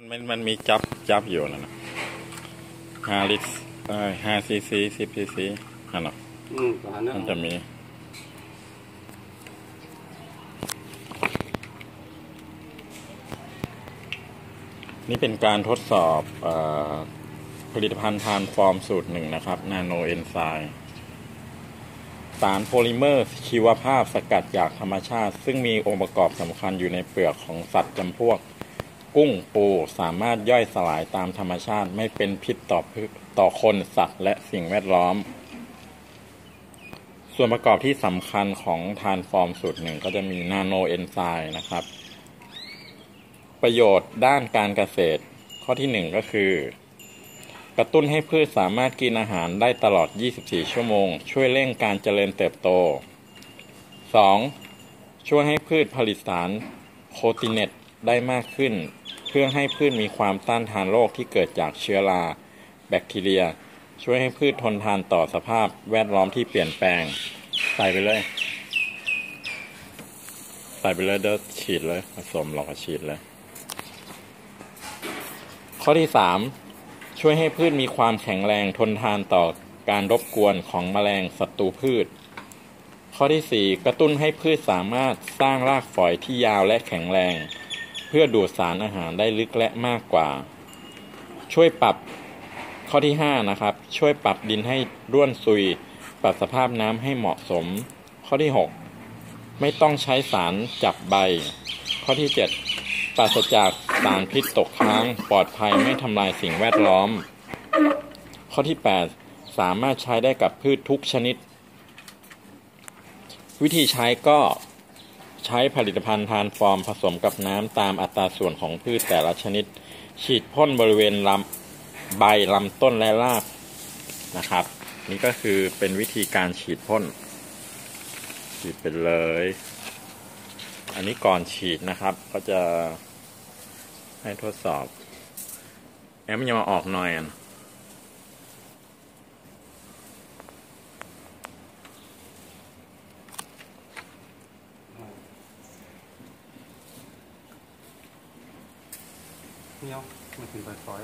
มันมันมันมีจับจับอยู่นะนะห้าลิตรเอ้ยห้าซีซีสิบซีซีนั่นเนาะอืมประมาณนั้นมันจะมีนี่เป็นการทดสอบเออผลิตภัณฑ์ทานฟอร์มสูตรหนึ่งนะครับนาโนเอนไซม์สารโพลิเมอร์ชีวภาพสกัดจากธรรมชาติ ซึ่งมีองค์ประกอบสำคัญอยู่ในเปลือกของสัตว์จำพวก กุ้งปูสามารถย่อยสลายตามธรรมชาติไม่เป็นพิษต่อพืต่อคนสัตว์และสิ่งแวดล้อม ส่วนประกอบที่สำคัญของทานฟอร์มสูตรหนึ่งก็จะมีนาโนเอนไซม์นะครับ ประโยชน์ด้านการเกษตร ข้อที่หนึ่งก็คือ กระตุ้นให้พืชสามารถกินอาหารได้ตลอด 24 ชั่วโมง ช่วยเร่งการเจริญเติบโต 2. ช่วยให้พืชผลิตสารโคติเนต ได้มากขึ้น เพื่อให้พืชมีความต้านทานโรคที่เกิดจากเชื้อรา แบคทีเรีย ช่วยให้พืชทนทานต่อสภาพแวดล้อมที่เปลี่ยนแปลง ใส่ไปเลย ใส่ไปเลยเดี๋ยวฉีดเลยผสมเราก็ฉีดเลย ข้อที่สามช่วยให้พืชมีความแข็งแรงทนทานต่อการรบกวนของแมลงศัตรูพืช ข้อที่สี่กระตุ้นให้พืชสามารถสร้างรากฝอยที่ยาวและแข็งแรง เพื่อดูดสารอาหารได้ลึกและมากกว่า ช่วยปรับข้อที่ห้านะครับ ช่วยปรับดินให้ร่วนซุย ปรับสภาพน้ำให้เหมาะสม ข้อที่หกไม่ต้องใช้สารจับใบ ข้อที่เจ็ดปราศจากสารพิษตกค้าง ปลอดภัยไม่ทำลายสิ่งแวดล้อม ข้อที่ 8 สามารถใช้ได้กับพืชทุกชนิด วิธีใช้ก็ ใช้ผลิตภัณฑ์ทานฟอร์มผสมกับน้ำตามอัตราส่วนของพืชแต่ละชนิด ฉีดพ่นบริเวณลำใบลำต้นและรากนะครับ นี่ก็คือเป็นวิธีการฉีดพ่น ฉีดไปเลย อันนี้ก่อนฉีดนะครับ ก็จะให้ทดสอบแอมยังมาออกหน่อยอะ เนี้ยมาถึงปลายซอย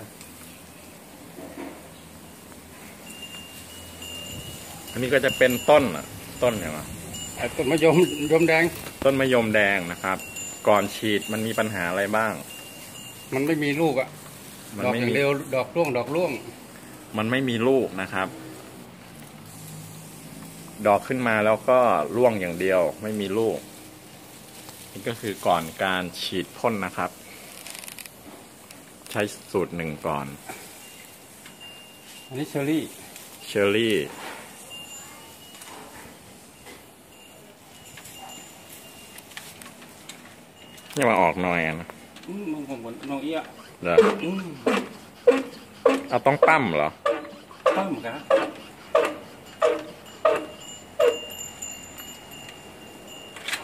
อันนี้ก็จะเป็นต้นอะต้นเนี่ยนะไอ้ต้นมะยมยมแดง ต้นมะยมแดงนะครับ ก่อนฉีดมันมีปัญหาอะไรบ้าง มันไม่มีลูกอะมัดอกไม่อย่างมีเดียวดอกร่วงดอกร่วง มันไม่มีลูกนะครับ ดอกขึ้นมาแล้วก็ร่วงอย่างเดียว ไม่มีลูกนี่ก็คือก่อนการฉีดพ่นนะครับ ใช้สูตรหนึ่งก่อน อันนี้เชอร์รี่ เชอร์รี่ นี่มาออกหน่อยอะนะอืมมึงผมบนน้องเอี้ยเหรออืมเอาต้องปั้มเหรอตั้งเหมือนกัน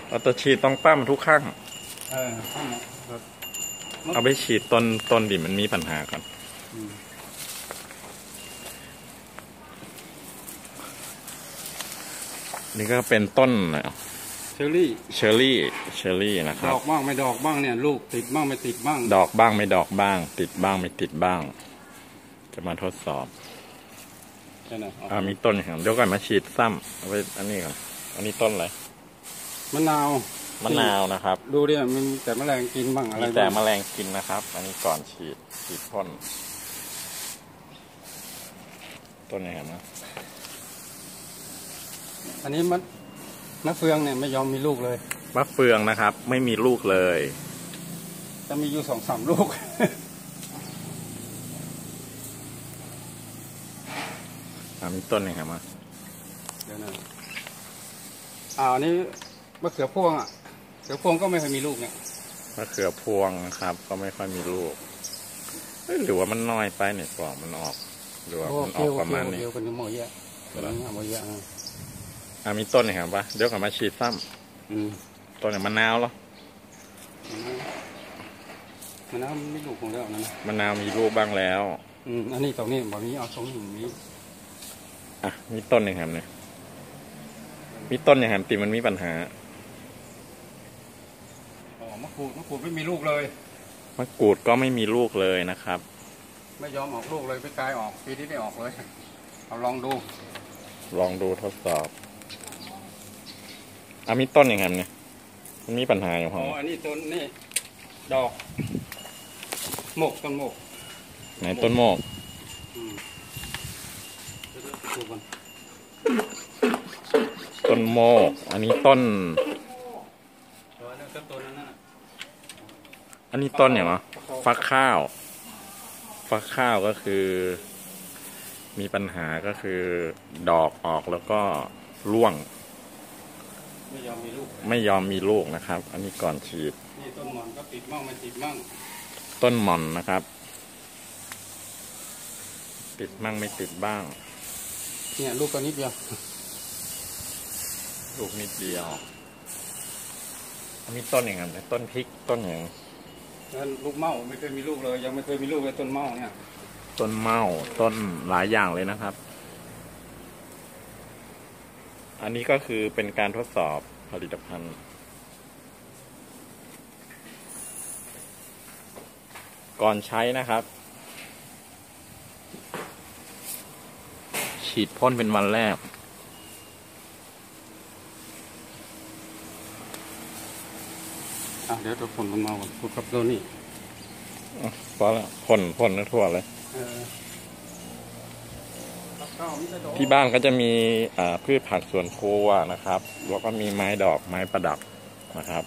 เอาตัวฉีดต้องปั้มทุกข้างเออตั้งนะ เอาไปฉีดต้นต้นดิมันมีปัญหาก่อนอืมนี่ก็เป็นต้นเชอร์รี่เชอร์รี่เชอร์รี่นะคดรับอกบ้างไม่ดอกบ้างเนี่ย ลูกติดบ้างไม่ติดบ้าง ดอกบ้างไม่ดอกบ้าง ติดบ้างไม่ติดบ้าง จะมาทดสอบใช่ไหมอ่ามีต้นอย่างเดี๋ยวก่อนมาฉีดซ้ำเอาไปอันนี้ก่อนอันนี้ต้นอะไรมะนาว มะนาวนะครับ ดูดิมันมีแต่แมลงกินบ้างอะไรมีแต่บ้างแมลงกินนะครับ อันนี้ก่อนฉีดฉีดพ่นต้นไหนครับนะอันนี้มันมะเฟืองเนี่ยไม่ยอมมีลูกเลยมะเฟืองนะครับ ไม่มีลูกเลยจะมีอยู่สองสามลูกอ่ามีต้นไหนครับมาเดี๋ยวนะอ่าอันนี้มะเขือพวงอะ เขือพวงก็ไม่เคยมีลูกเนี่ยมะเขือพวงนะครับ ก็ไม่ค่อยมีลูกเอ้ยหรือว่ามันน้อยไปเนี่ยปลอกมันออก หรือว่ามันออกประมาณนี้เดียวกันหมดเยอะเหรอหมดเยอะอะอ่ามีต้นไหนครับปะเดี๋ยวกลับมาฉีดซ้อืมำต้นไหนมะนาวเหรอมันน้ำไม่ลูกของแล้วนะมะนาวมีลูกบ้างแล้ว อืมอันนี้ตรงนี้บอกนี้เอาตรงนี้มีอะมีต้นหนึ่งครับเนี่ยมีต้นอย่างครับตีมันมีปัญหาอ๋อมะกรูดมะกรูดไม่มีลูกเลย มะกรูดก็ไม่มีลูกเลยนะครับ ไม่ยอมออกลูกเลยไปกายออกปีนี้ไม่ออกเลย เอาลองดู ลองดูทดสอบอามีต้นยังไงเนี่ย มันมีปัญหาอยู่ขอ๋อองอันนี้ต้นนี่ดอกหมกต้นหมกไหนต้นโมกอืมเดี๋ยวๆดูก่อนต้นโมก อันนี้ต้น ตัวนั้นก็ตัวนั้นน่ะ อันนี้ต้นอย่างเหรอฟักข้าว ฟักข้าวก็คือ มีปัญหาก็คือดอกออกแล้วก็ร่วง ไม่ยอมมีลูก ไม่ยอมมีลูกนะครับ อันนี้ก่อนฉีด นี่ต้นหมอนก็ติดมั่งไม่ติดมั่ง ต้นหม่อนนะครับ ติดมั่งไม่ติดบ้าง เนี่ยลูกตัวนิดเดียว ลูกนิดเดียว อันนี้ต้นอย่างไงต้นพริกต้นอย่างแลูกเม่าไม่เคยมีลูกเลย ยังไม่เคยมีลูกเลยต้นเม่าเนี่ย ต้นเมาต้นหลายอย่างเลยนะครับ อันนี้ก็คือเป็นการทดสอบผลิตภัณฑ์ก่อนใช้นะครับ ฉีดพ่นเป็นวันแรก อะเดี๋ยวตัวผลมันเมาก่อนพูดกับตัวนี้เพราะละพ่นพ่นทั่วเลย เออข้าวมีแต่ดอกที่บ้านก็จะมีอ่าพืชผักสวนครัวนะครับ แล้วก็มีไม้ดอกไม้ประดับนะครับ